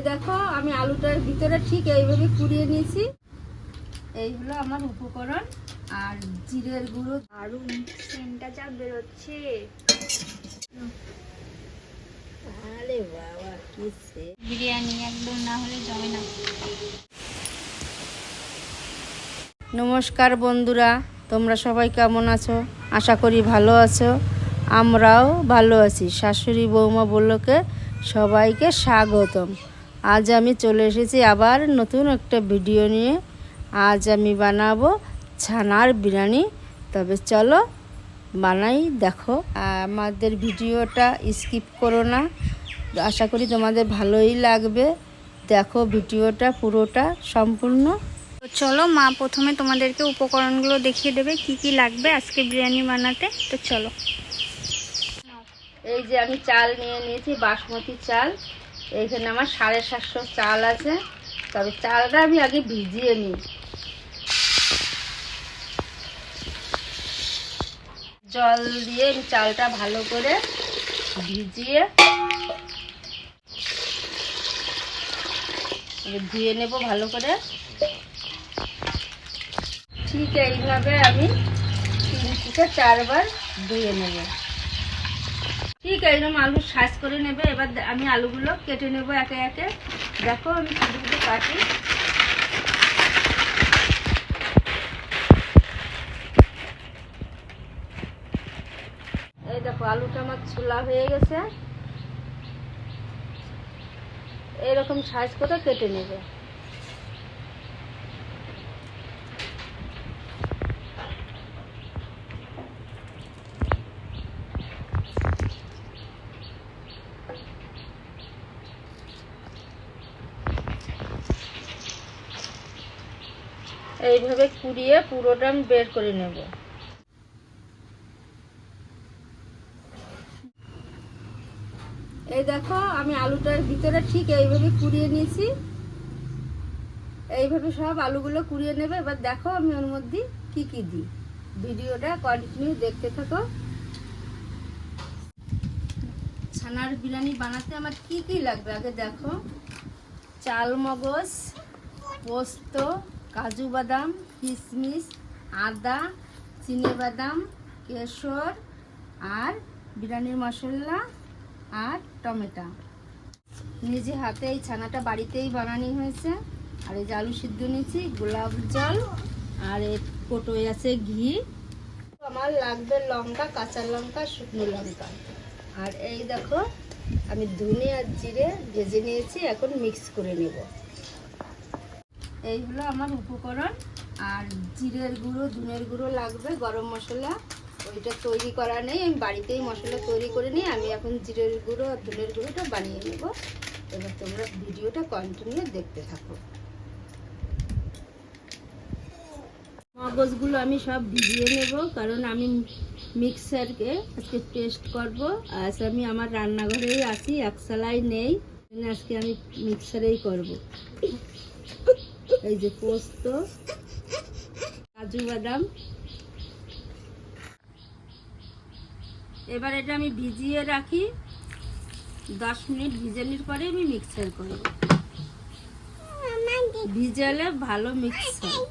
এই দেখো আমি আলুটার ভিতরে ঠিক এইভাবে কুড়িয়ে নিয়েছি। এই হলো আমার উপকরণ। আর জিরের গুঁড়ো। দারুণ সেন্টটা যা বেরোচ্ছে। আরে বাবা কি সে? বিরিয়ানি একদম না হলে জমে না। নমস্কার বন্ধুরা তোমরা সবাই কেমন আছো? আশা করি ভালো আছো। আমরাও ভালো আছি। শাশুড়ি বৌমা বললোকে সবাইকে স্বাগতম। আজ আমি চলে এসেছি আবার নতুন একটা ভিডিও নিয়ে। আজ আমি বানাবো ছানার বিরিয়ানি। তবে চলো বানাই দেখো। আমাদের ভিডিওটা স্কিপ করো না। আশা করি তোমাদের ভালোই লাগবে। দেখো ভিডিওটা পুরোটা সম্পূর্ণ। তো চলো মা প্রথমে তোমাদেরকে উপকরণগুলো দেখিয়ে দেবে কি কি লাগবে আজকে বিরিয়ানি বানাতে। তো চলো। এই যে আমি চাল নিয়ে নিয়েছি বাসমতি চাল। এইখানে আমার সাড়ে সাতশো চাল আছে। তবে চালটা আমি আগে ভিজিয়ে নিই। জল দিয়ে আমি চালটা ভালো করে ভিজিয়ে ধুয়ে নেব ভালো করে। ঠিক এইভাবে আমি তিন থেকে চারবার ধুয়ে নেব। ঠিক এইরকম আলু সাইজ করে নেবে। এবার আমি আলুগুলো কেটে নেব একে একে। দেখো আমি ছোটো ছোটো কাটি। এই দেখো, আলুটা আমার ছোলা হয়ে গেছে। এরকম সাইজ করে কেটে নেবে। এইভাবে কুড়িয়ে পুরোটা আমি বের করে নেব। এই দেখো, আমি আলুটার ভিতরে ঠিক এইভাবে কুড়িয়ে নিয়েছি। এইভাবে সব আলুগুলো কুড়িয়ে নেবে। এবার দেখো আমি ওর মধ্যে কি কি দিই। ভিডিওটা কন্টিনিউ দেখতে থাকো। ছানার বিরিয়ানি বানাতে আমার কি কি লাগবে? আগে দেখো। চাল মগজ, পোস্ত কাজু বাদাম কিশমিশ আদা বাদাম, কেশর আর বিরিয়ানির মশলা আর টমেটো। নিজে হাতে এই ছানাটা বাড়িতেই বানানি হয়েছে। আর এই যে আলু সিদ্ধ নিয়েছি, গোলাপ জল আর এই কোটোয় আছে ঘি। আমার লাগবে লঙ্কা, কাঁচা লঙ্কা, শুকনো লঙ্কা। আর এই দেখো, আমি ধনে আর জিরে ভেজে নিয়েছি, এখন মিক্স করে নেব। এই হলো আমার উপকরণ। আর জিরের গুঁড়ো, ধনের গুঁড়ো লাগবে, গরম মশলা। ওইটা তৈরি করা নেই, আমি বাড়িতেই মশলা তৈরি করে নিই আমি এখন জিরের গুঁড়ো আর ধনের গুঁড়োটা বানিয়ে নেব। এবার তোমরা ভিডিওটা কন্টিনিউ দেখতে থাকো। মগজগুলো আমি সব ভিজিয়ে নেব, কারণ আমি মিক্সারকে আজকে পেস্ট করব। আজ আমি আমার রান্নাঘরেই আছি, একসালাই নেই। আজকে আমি মিক্সারেই করব। এই যে পোস্ত, কাজু বাদাম। এবার এটা আমি ভিজিয়ে রাখি। দশ মিনিট ভিজানোর পরে আমি মিক্সার করব। ভিজালে ভালো মিক্স হয়।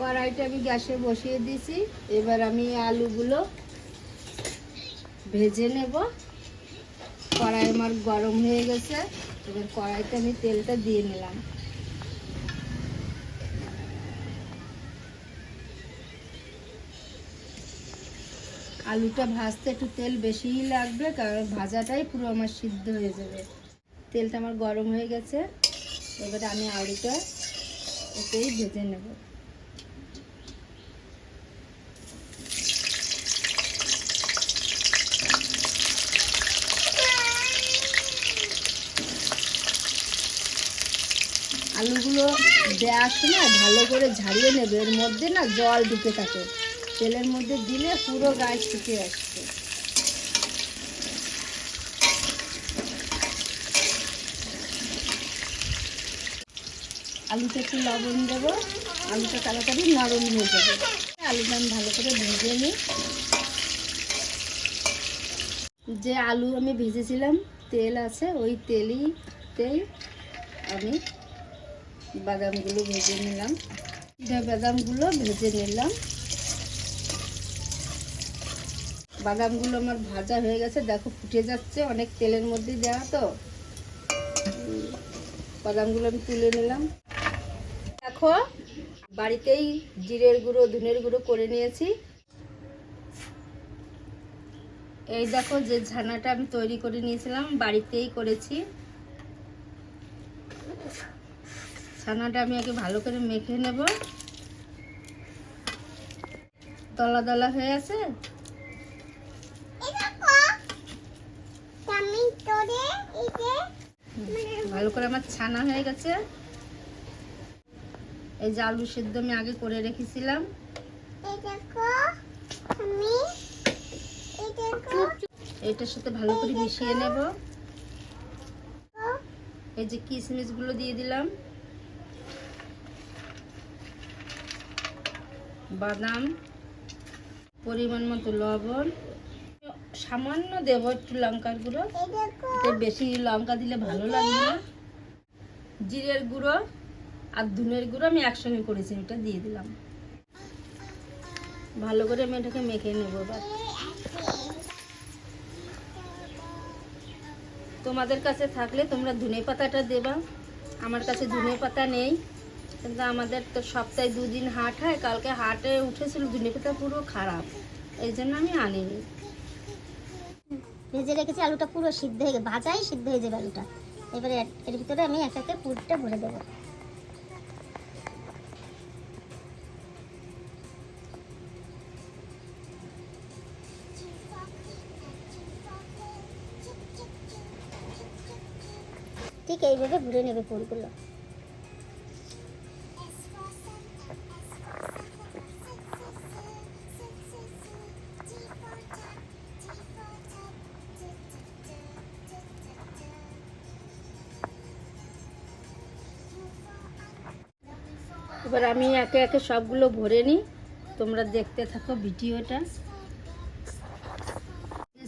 কড়াইটা আমি গ্যাসে বসিয়ে দিয়েছি এবার আমি আলুগুলো ভেজে নেব। কড়াই আমার গরম হয়ে গেছে। এবার কড়াইতে আমি তেলটা দিয়ে নিলাম। আলুটা ভাজতে একটু তেল বেশিই লাগবে, কারণ ভাজাটাই পুরো আমার সিদ্ধ হয়ে যাবে। তেলটা আমার গরম হয়ে গেছে, এবারে আমি আলুটা এতেই ভেজে নেব। আলুগুলো দেওয়ার সময় ভালো করে ঝাড়িয়ে নেবে। এর মধ্যে না জল ঢুকে থাকে। তেলের মধ্যে দিলে পুরো গায়ে শুকে আসছে। আলুতে একটু লবণ দেবো। আলুটা তাড়াতাড়ি নরম হয়ে যাবে। আলুটা আমি ভালো করে ভেজে নিই। যে আলু আমি ভেজেছিলাম, তেল আছে, ওই তেলইতেই আমি বাদামগুলো ভেজে নিলাম। বাদামগুলো ভেজে নিলাম। বাদামগুলো আমার ভাজা হয়ে গেছে, দেখো ফুটে যাচ্ছে, অনেক তেলের মধ্যে দেওয়া তো। বাদামগুলো আমি তুলে নিলাম। দেখো, বাড়িতেই জিরের গুঁড়ো, ধনের গুঁড়ো করে নিয়েছি। এই দেখো যে ছানাটা আমি তৈরি করে নিয়েছিলাম, বাড়িতেই করেছি। ছানাটা আমি আগে ভালো করে মেখে নেব। দলা দলা হয়ে আছে? ভালো করে আমার ছানা হয়ে গেছে। এই যে আলু সেদ্ধ আমি আগে করে রেখেছিলাম। এটার সাথে ভালো করে মিশিয়ে নেব। এই যে কিশমিশগুলো দিয়ে দিলাম। বাদাম, পরিমাণ মতো লবণ, সামান্য দেব একটু লঙ্কার গুঁড়ো। বেশি লঙ্কা দিলে ভালো লাগবে না। জিরের গুঁড়ো আর ধুনের গুঁড়ো আমি একসঙ্গে করেছি এটা দিয়ে দিলাম। ভালো করে আমি এটাকে মেখে নেব এবার। তোমাদের কাছে থাকলে তোমরা ধনে পাতাটা দেবা। আমার কাছে ধনে পাতা নেই। কিন্তু আমাদের তো সপ্তাহে দুদিন হাট হয়, কালকে হাটে উঠেছিল পাতা পুরো খারাপ। এই জন্য আমি আনিনি। ভেজে রেখেছি, আলুটা পুরো সিদ্ধ হয়ে ভাজাই সিদ্ধ হয়ে যাবে আলুটা। এবারে এর- ভিতরে আমি একে পুরটা ভরে দেবো। ঠিক এইভাবে ভরে নেবে পুরগুলো। এবার আমি একে একে সবগুলো ভরে নিই। তোমরা দেখতে থাকো ভিডিওটা।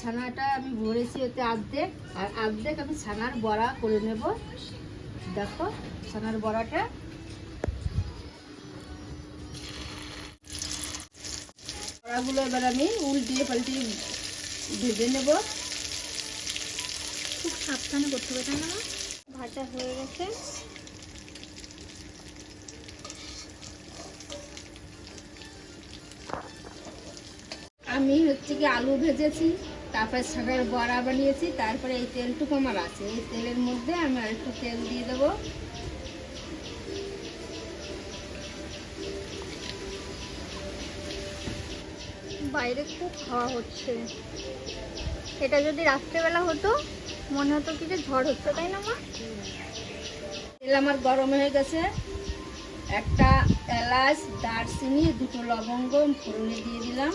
ছানাটা আমি ভরেছি ওতে আর্ধেক। আর আর্ধেক আমি ছানার বড়া করে নেব। দেখো ছানার বড়াটা। বড়াগুলো এবার আমি উল্টিয়ে পাল্টিয়ে ভেজে নেব। খুব সাবধানে করতে হবে তাই না? ভাজা হয়ে গেছে। আমি হচ্ছে কি আলু ভেজেছি তারপরে ছানার বড়া বানিয়েছি তারপরে এই তেলটুকু আমার আছে। এই তেলের মধ্যে আমি একটু তেল দিয়ে দেবো। বাইরে খুব হাওয়া হচ্ছে। এটা যদি রাত্রেবেলা হতো মনে হতো কি যে ঝড় হচ্ছে তাই না মা? তেল আমার গরম হয়ে গেছে। একটা এলাচ দারচিনি দুটো লবঙ্গ ফোড়নে দিয়ে দিলাম।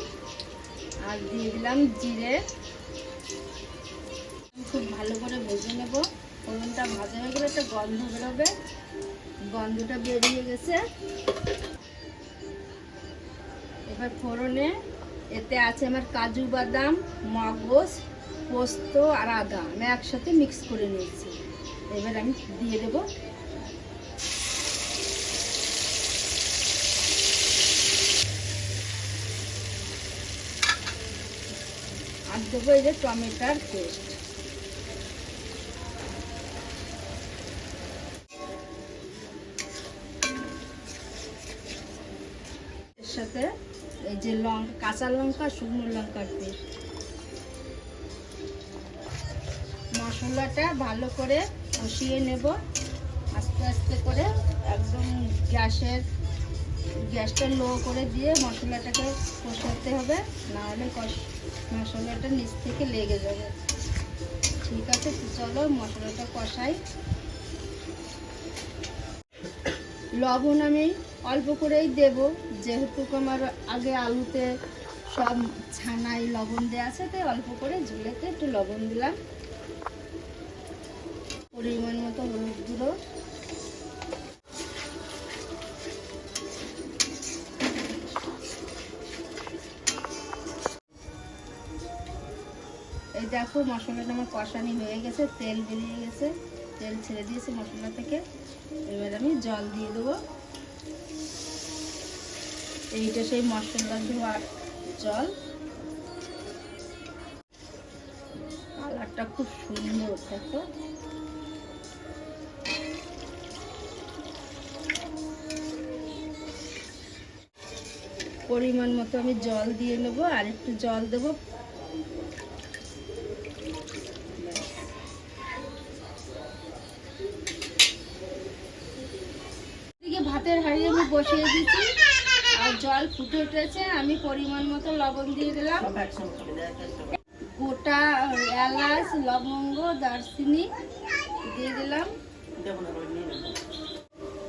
আর দিয়ে দিলাম জিরে। খুব ভালো করে ভেজে নেব। ফোড়নটা ভাজা হয়ে গেলে একটা গন্ধ বেরোবে। গন্ধটা বেরিয়ে গেছে। এবার ফোড়নে এতে আছে আমার কাজু বাদাম, মগজ, পোস্ত আর আদা। আমি একসাথে মিক্স করে নিয়েছি। এবার আমি দিয়ে দেবো আর দেবো এই যে টমেটার পেস্ট। এর সাথে এই যে লঙ্কা কাঁচা লঙ্কা, শুকনো লঙ্কার পেস্ট। মশলাটা ভালো করে কষিয়ে নেব। আস্তে আস্তে করে একদম গ্যাসের গ্যাসটা লো করে দিয়ে মশলাটাকে কষাতে হবে। নাহলে কষ- মশলাটা নিচ থেকে লেগে যাবে। ঠিক আছে, চলো মশলাটা কষাই। লবণ আমি অল্প করেই দেব, যেহেতু আমার আগে আলুতে সব ছানায় লবণ দেওয়া আছে, তাই অল্প করে ঝুলেতে একটু লবণ দিলাম। পরিমাণ মতো হলুদ গুঁড়ো। দেখো মশলাটা আমার কষানি হয়ে গেছে, তেল বেরিয়ে গেছে, তেল ছেড়ে দিয়েছে মশলা থেকে। এবার আমি জল দিয়ে দেবো। এইটা সেই মশলা ধোয়ার জল। কালারটা খুব সুন্দর, দেখো। পরিমাণ মতো আমি জল দিয়ে নেব আর একটু জল দেবো এদিকে ভাতের হাঁড়ি আমি বসিয়ে দিচ্ছি আর জল ফুটে উঠেছে, আমি পরিমাণ মতো লবণ দিয়ে দিলাম। গোটা এলাচ, লবঙ্গ, দারচিনি দিয়ে দিলাম।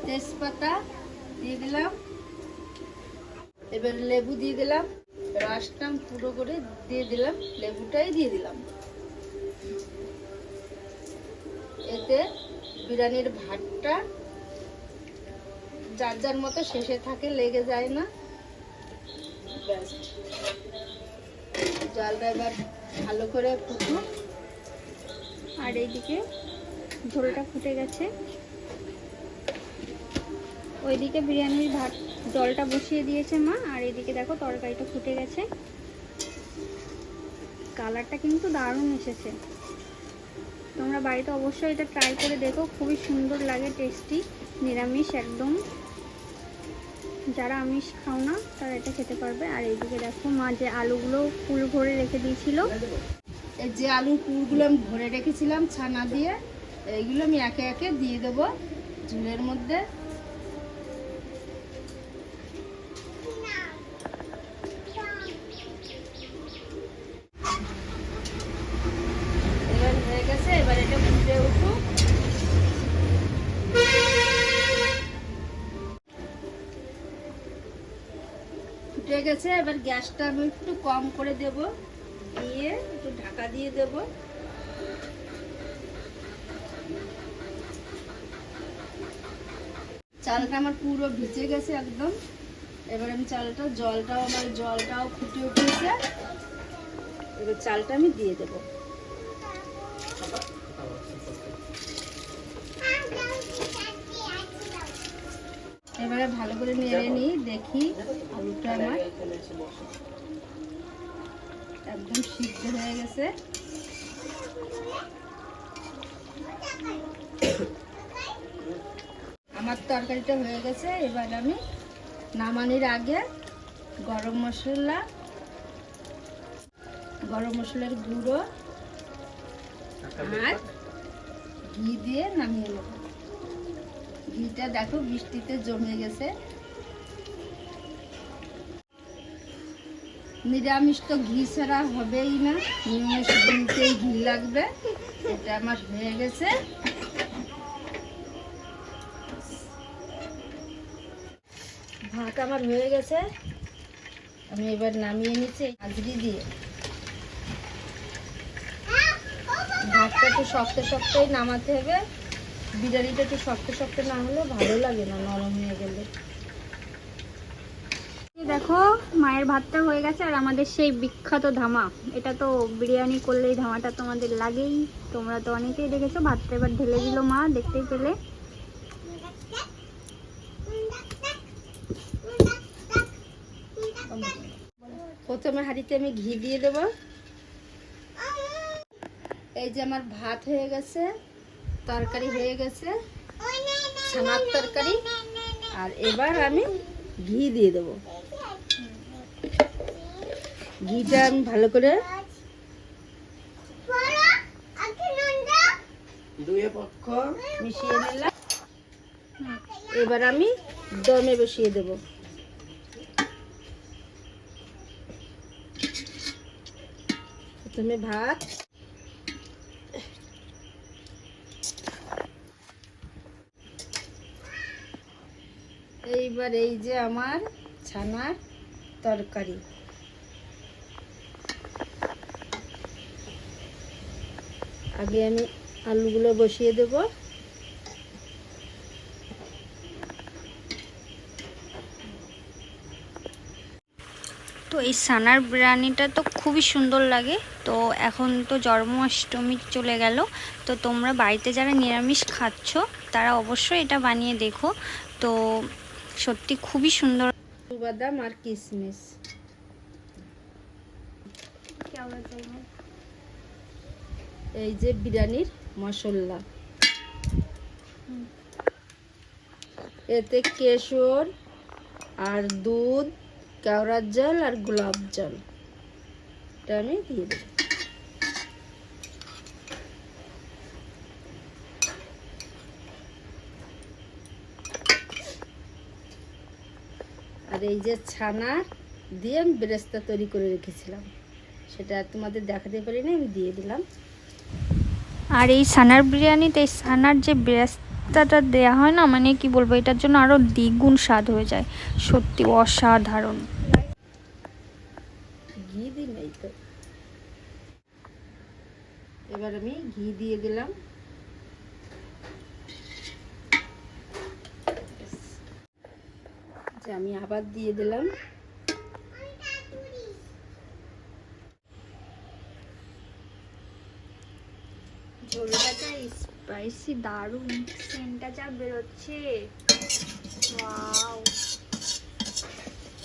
তেজপাতা দিয়ে দিলাম। এবার লেবু দিয়ে দিলাম। রসটা পুরো করে দিয়ে দিলাম, লেবুটাই দিয়ে দিলাম। এতে বিরিয়ানির ভাতটা যার যার মতো শেষে থাকে, লেগে যায় না। ব্যাস জলটা এবার ভালো করে ফুটুক। আর এইদিকে ঝোলটা ফুটে গেছে। ওইদিকে বিরিয়ানির ভাত, জলটা বসিয়ে দিয়েছে মা, আর এইদিকে দেখো তরকারিটা ফুটে গেছে। কালারটা কিন্তু দারুণ এসেছে। তোমরা বাড়িতে অবশ্যই এটা ট্রাই করে দেখো, খুবই সুন্দর লাগে টেস্টি নিরামিষ একদম। যারা আমিষ খাও না, তারা এটা খেতে পারবে। আর এইদিকে দেখো মা যে আলুগুলো ফুল ভরে রেখে দিয়েছিল। এই যে আলুর পুরগুলো আমি ভরে রেখেছিলাম ছানা দিয়ে, এইগুলো আমি একে একে দিয়ে দেবো ঝুলের মধ্যে। ফুটে গেছে, এবার গ্যাসটা আমি একটু কম করে দেব। দিয়ে একটু ঢাকা দিয়ে দেব। চালটা আমার পুরো ভিজে গেছে একদম। এবার আমি চালটা, জলটাও আমার জলটাও ফুটে উঠেছে। এবার চালটা আমি দিয়ে দেবো। এবারে ভালো করে নেড়ে নিই দেখি আলুটা আমার একদম সিদ্ধ হয়ে গেছে। আমার তরকারিটা হয়ে গেছে এবার আমি নামানির আগে গরম মশলা গরম মশলার গুঁড়ো আর ঘি দিয়ে নামিয়ে নেব। ঘিটা দেখো, বৃষ্টিতে জমে গেছে। নিরামিষ তো ঘি ছাড়া হবেই না, নিরামিষ ঘিতেই ঘি লাগবে, এটা আমার হয়ে গেছে। ভাত আমার হয়ে গেছে, আমি এবার নামিয়ে নিচ্ছি হাজরি দিয়ে। ভাতটা একটু শক্ত শক্তই নামাতে হবে। বিরিয়ানিটা একটু শক্ত শক্ত না হলে ভালো লাগে না, নরম হয়ে গেলে। দেখো, মায়ের ভাতটা হয়ে গেছে আর আমাদের সেই বিখ্যাত ধামা। এটা তো বিরিয়ানি করলেই ধামাটা তোমাদের লাগেই। তোমরা তো অনেকেই দেখেছ, ভাতটা এবার ঢেলে দিল মা, দেখতেই পেলে। প্রথমে হাঁড়িতে আমি ঘি দিয়ে দেব। এই যে আমার ভাত হয়ে গেছে। তরকারি হয়ে গেছে ছানার তরকারি। আর এবার আমি ঘি দিয়ে দেব। ঘিটা আমি ভালো করে মিশিয়ে নিলাম। এবার আমি দমে বসিয়ে দেব। প্রথমে ভাত। এইবার এই যে আমার ছানার তরকারি। আগে আমি আলুগুলো বসিয়ে দেব। তো এই সানার বিরিয়ানিটা তো খুবই সুন্দর লাগে। তো এখন তো জন্মাষ্টমী চলে গেল। তো তোমরা বাড়িতে যারা নিরামিষ খাচ্ছ, তারা অবশ্যই এটা বানিয়ে দেখো। তো সত্যি খুবই সুন্দর। বাদাম আর কিশমিশ এই যে বিরিয়ানির মশলা। এতে কেশর আর দুধ কেওড়ার জল আর গোলাপ জল। এটা আমি দিয়ে দেব। আর এই যে ছানা দিয়ে আমি বেরেস্তা তৈরি করে রেখেছিলাম। সেটা তোমাদের দেখাতে পারিনি আমি দিয়ে দিলাম। আর এই সানার বিরিয়ানিতে এই সানার যে বেরেস্তাটা দেওয়া হয় না মানে কি বলব এটার জন্য আরও দ্বিগুণ স্বাদ হয়ে যায়। সত্যি অসাধারণ। ঘি দিই নাই তো। এবার আমি ঘি দিয়ে দিলাম। যে আমি আবার দিয়ে দিলাম। ঝোলটা যা স্পাইসি দারুণ সেন্টটা যা বেরোচ্ছে। ওয়াও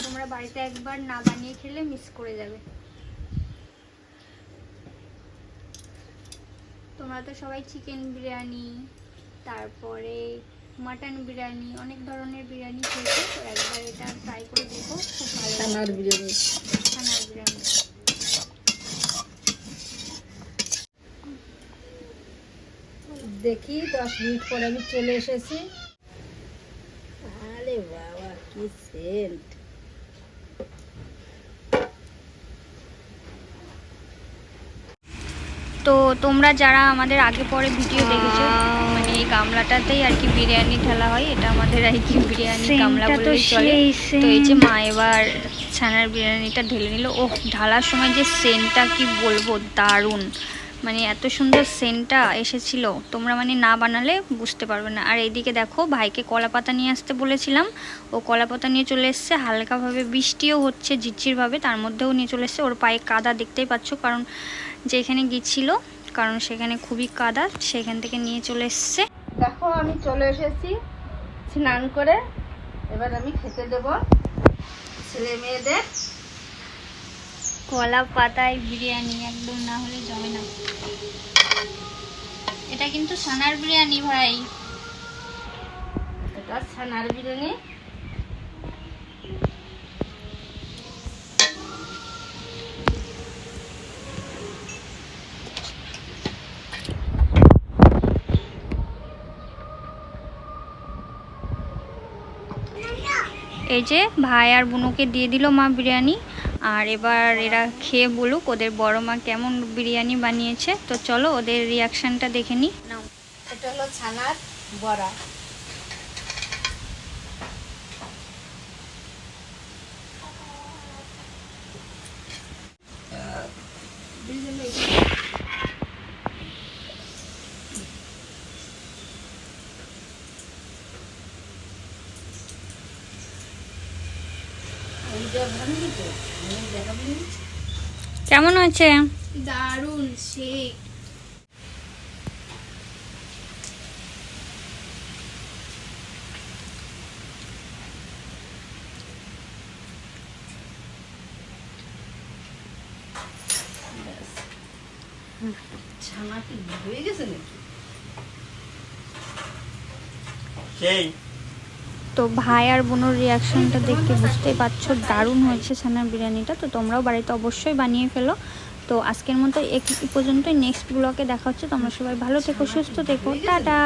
তোমরা বাড়িতে একবার না বানিয়ে খেলে মিস করে যাবে। তোমরা তো সবাই চিকেন বিরিয়ানি, তারপরে মাটন বিরিয়ানি অনেক ধরনের বিরিয়ানি খেয়েছো। তো একবার এটা ট্রাই করে দেখো খুব ভালো ছানার বিরিয়ানি। ছানার বিরিয়ানি। দেখি দশ মিনিট পরে আমি চলে এসেছি। আরে বাবা কি সেন্ট তো তোমরা যারা আমাদের আগে পরে ভিডিও দেখেছ গামলাটাতেই আর কি বিরিয়ানি ঢালা হয় এটা আমাদের আর কি বিরিয়ানি গামলা চলে। তো এই যে। মা এবার ছানার বিরিয়ানিটা ঢেলে নিল। ও ঢালার সময় যে সেন্টটা কি বলব দারুণ। মানে এত সুন্দর সেন্টটা এসেছিল তোমরা মানে না বানালে বুঝতে পারবে না। আর এইদিকে দেখো ভাইকে কলা পাতা নিয়ে আসতে বলেছিলাম। ও কলা পাতা নিয়ে চলে এসছে হালকাভাবে বৃষ্টিও হচ্ছে ঝিরঝিরভাবে তার মধ্যেও নিয়ে চলে এসছে। ওর পায়ে কাদা দেখতেই পাচ্ছ কারণ যেখানে গিয়েছিল কারণ সেখানে খুবই কাদা সেখান থেকে নিয়ে চলে এসছে। দেখো আমি চলে এসেছি স্নান করে। এবার আমি খেতে দেব ছেলে মেয়েদের কলা পাতায় বিরিয়ানি একদম না হলে জমে না। এটা কিন্তু সানার বিরিয়ানি ভাই। এটা সানার বিরিয়ানি। এই যে ভাই আর বোনকে দিয়ে দিল মা বিরিয়ানি, আর এবার এরা খেয়ে বলুক ওদের বড় মা কেমন বিরিয়ানি বানিয়েছে। তো চলো ওদের রিয়াকশনটা দেখে নিই এটা হলো ছানার বড়া। কেমন হয়েছে? দারুণ শেক ছানা কি হয়ে গেছে নাকি? সেই। তো ভাই আর বোনের রিয়াকশনটা দেখতে বুঝতেই পারছ, দারুণ হয়েছে ছানার বিরিয়ানিটা। তো তোমরাও বাড়িতে অবশ্যই বানিয়ে ফেলো। তো আজকের মতো এই পর্যন্তই। নেক্সট ব্লকে দেখা হচ্ছে। তোমরা সবাই ভালো থেকো, সুস্থ থেকো। টাটা!